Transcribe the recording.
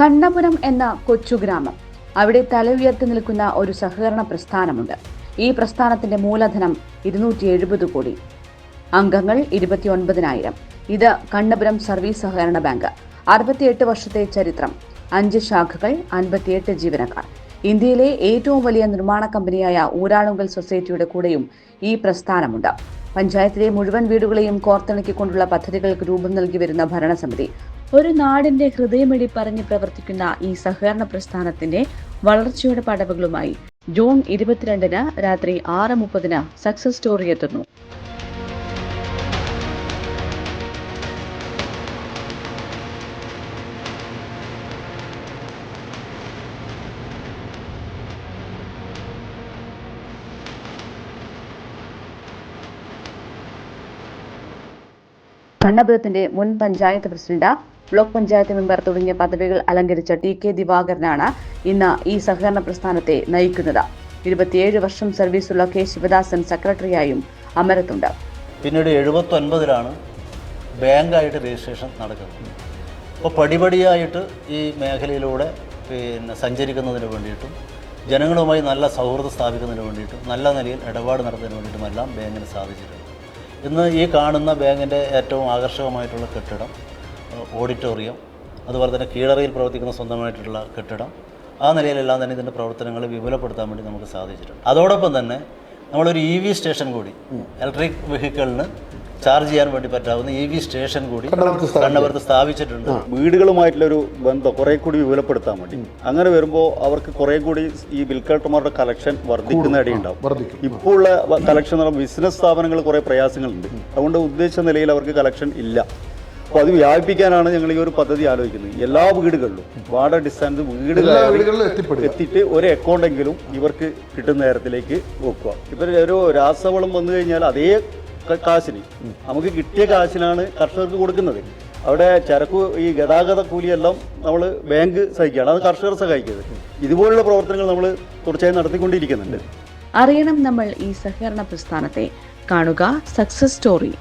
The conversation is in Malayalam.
കണ്ണപുരം എന്ന കൊച്ചു ഗ്രാമം. അവിടെ തല ഉയർത്തി നിൽക്കുന്ന ഒരു സഹകരണ പ്രസ്ഥാനമുണ്ട്. ഈ പ്രസ്ഥാനത്തിന്റെ മൂലധനം ഇരുന്നൂറ്റി എഴുപത് കോടി. അംഗങ്ങൾ ഇരുപത്തിയൊൻപതിനായിരം. ഇത് കണ്ണപുരം സർവീസ് സഹകരണ ബാങ്ക്. അറുപത്തിയെട്ട് വർഷത്തെ ചരിത്രം. അഞ്ച് ശാഖകൾ അൻപത്തിയെട്ട് ജീവനക്കാർ. ഇന്ത്യയിലെ ഏറ്റവും വലിയ നിർമ്മാണ കമ്പനിയായ ഊരാളുങ്കൽ സൊസൈറ്റിയുടെ കൂടെയും ഈ പ്രസ്ഥാനമുണ്ട്. പഞ്ചായത്തിലെ മുഴുവൻ വീടുകളെയും കോർത്തിണക്കിക്കൊണ്ടുള്ള പദ്ധതികൾക്ക് രൂപം നൽകി വരുന്ന ഭരണസമിതി ഒരു നാടിന്റെ ഹൃദയമിടിപ്പറഞ്ഞ് പ്രവർത്തിക്കുന്ന ഈ സഹകരണ പ്രസ്ഥാനത്തിന്റെ വളർച്ചയുടെ പടവുകളുമായി ജൂൺ ഇരുപത്തിരണ്ടിന് രാത്രി ആറ് മുപ്പതിന് സക്സസ് സ്റ്റോറി എത്തുന്നു. കണ്ണപുരത്തിന്റെ മുൻ panchayat president block panchayat member തുടങ്ങിയ പദവികൾ അലങ്കരിച്ച ടി കെ ദിവാകരനാണ് ഇന്ന് ഈ സഹകരണ പ്രസ്ഥാനത്തെ നയിക്കുന്നത്. ഇരുപത്തിയേഴ് വർഷം സർവീസുള്ള കെ ശിവദാസൻ സെക്രട്ടറിയായും അമരത്തുണ്ട്. പിന്നീട് എഴുപത്തൊൻപതിലാണ് ബാങ്കായിട്ട് രജിസ്ട്രേഷൻ നടക്കുന്നത്. അപ്പോൾ പടിപടിയായിട്ട് ഈ മേഖലയിലൂടെ പിന്നെ സഞ്ചരിക്കുന്നതിന് വേണ്ടിയിട്ടും ജനങ്ങളുമായി നല്ല സൗഹൃദം സ്ഥാപിക്കുന്നതിന് വേണ്ടിയിട്ടും നല്ല നിലയിൽ ഇടപാട് നടത്തുന്നതിന് വേണ്ടിയിട്ടുമെല്ലാം ബാങ്കിന് സാധിച്ചിട്ടുണ്ട്. ഇന്ന് ഈ കാണുന്ന ബാങ്കിന്റെ ഏറ്റവും ആകർഷകമായിട്ടുള്ള കെട്ടിടം ഓഡിറ്റോറിയം അതുപോലെ തന്നെ കീഴറയിൽ പ്രവർത്തിക്കുന്ന സ്വന്തമായിട്ടുള്ള കെട്ടിടം ആ നിലയിലെല്ലാം തന്നെ ഇതിന്റെ പ്രവർത്തനങ്ങൾ വിപുലപ്പെടുത്താൻ വേണ്ടി നമുക്ക് സാധിച്ചിട്ടുണ്ട്. അതോടൊപ്പം തന്നെ നമ്മളൊരു ഇ വി സ്റ്റേഷൻ കൂടി ഇലക്ട്രിക് വെഹിക്കിളിന് ചാർജ് ചെയ്യാൻ വേണ്ടി പറ്റാവുന്ന ഇ വി സ്റ്റേഷൻ കൂടി കണ്ണപുരത്ത് സ്ഥാപിച്ചിട്ടുണ്ട്. വീടുകളുമായിട്ടുള്ളൊരു ബന്ധം കുറെ കൂടി വിപുലപ്പെടുത്താൻ വേണ്ടി. അങ്ങനെ വരുമ്പോൾ അവർക്ക് കുറെ കൂടി ഈ ബിൽക്കട്ടർമാരുടെ കളക്ഷൻ വർദ്ധിക്കുന്ന ഇടയുണ്ടാവും ഇപ്പോൾ ഉള്ള കളക്ഷൻ എന്ന് പറയുമ്പോൾ ബിസിനസ് സ്ഥാപനങ്ങൾ കുറെ പ്രയാസങ്ങളുണ്ട്. അതുകൊണ്ട് ഉദ്ദേശിച്ച നിലയിൽ അവർക്ക് കളക്ഷൻ ഇല്ല. അപ്പോൾ അത് വ്യാപിപ്പിക്കാനാണ് ഞങ്ങൾ ഈ ഒരു പദ്ധതി ആലോചിക്കുന്നത്. എല്ലാ വീടുകളിലും വാർഡ് അടിസ്ഥാനത്ത് വീടുകളിൽ എത്തിയിട്ട് ഒരു അക്കൗണ്ടെങ്കിലും ഇവർക്ക് കിട്ടുന്ന നേരത്തിലേക്ക് വെക്കുക. ഇപ്പം ഒരു രാസവളം വന്നു കഴിഞ്ഞാൽ അതേ കാശിന് നമുക്ക് കിട്ടിയ കാശിനാണ് കർഷകർക്ക് കൊടുക്കുന്നത്. അവിടെ ചരക്ക് ഈ ഗതാഗത കൂലിയെല്ലാം നമ്മൾ ബാങ്ക് സഹിക്കുകയാണ്. അത് കർഷകർ സഹായിക്കുന്നത്. ഇതുപോലുള്ള പ്രവർത്തനങ്ങൾ നമ്മൾ തുടർച്ചയായി നടത്തിക്കൊണ്ടിരിക്കുന്നുണ്ട്. അറിയണം നമ്മൾ ഈ സഹകരണ പ്രസ്ഥാനത്തെ. കാണുക സക്സസ് സ്റ്റോറി